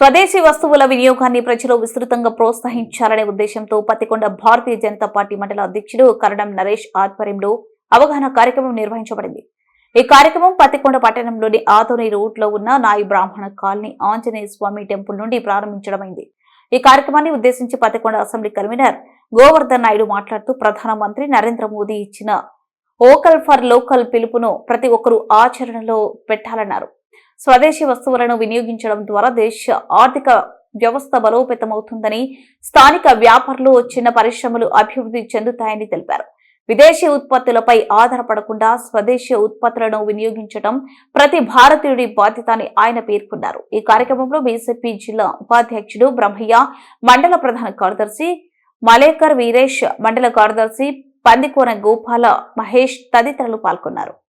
స్వదేశీ వస్తువుల వినియోగాన్ని ప్రజలు విస్తృతంగా ప్రోత్సహించాలనే ఉద్దేశంతో పత్తికొండ భారతీయ జనతా పార్టీ మండల అధ్యక్షుడు కరణం నరేష్ ఆధ్వర్యంలో అవగాహన కార్యక్రమం నిర్వహించబడింది. ఈ కార్యక్రమం పత్తికొండ పట్టణంలోని ఆదోని రూట్లో ఉన్న నాయి బ్రాహ్మణ కాలనీ ఆంజనేయ స్వామి టెంపుల్ నుండి ప్రారంభించడమైంది. ఈ కార్యక్రమాన్ని ఉద్దేశించి పత్తికొండ అసెంబ్లీ కన్వీనర్ గోవర్ధన్ నాయుడు మాట్లాడుతూ ప్రధానమంత్రి నరేంద్ర మోదీ ఇచ్చిన ఓకల్ ఫర్ లోకల్ పిలుపును ప్రతి ఒక్కరూ ఆచరణలో పెట్టాలన్నారు. స్వదేశీ వస్తువులను వినియోగించడం ద్వారా దేశ ఆర్థిక వ్యవస్థ బలోపేతమవుతుందని స్థానిక వ్యాపారులు చిన్న పరిశ్రమలు అభివృద్ధి చెందుతాయని తెలిపారు. విదేశీ ఉత్పత్తులపై ఆధారపడకుండా స్వదేశీ ఉత్పత్తులను వినియోగించడం ప్రతి భారతీయుడి బాధ్యత అని ఆయన పేర్కొన్నారు. ఈ కార్యక్రమంలో బీజేపీ జిల్లా ఉపాధ్యక్షుడు బ్రహ్మయ్య మండల ప్రధాన కార్యదర్శి మలేకర్ వీరేష్ మండల కార్యదర్శి పందికోన గోపాల మహేష్ తదితరులు పాల్గొన్నారు.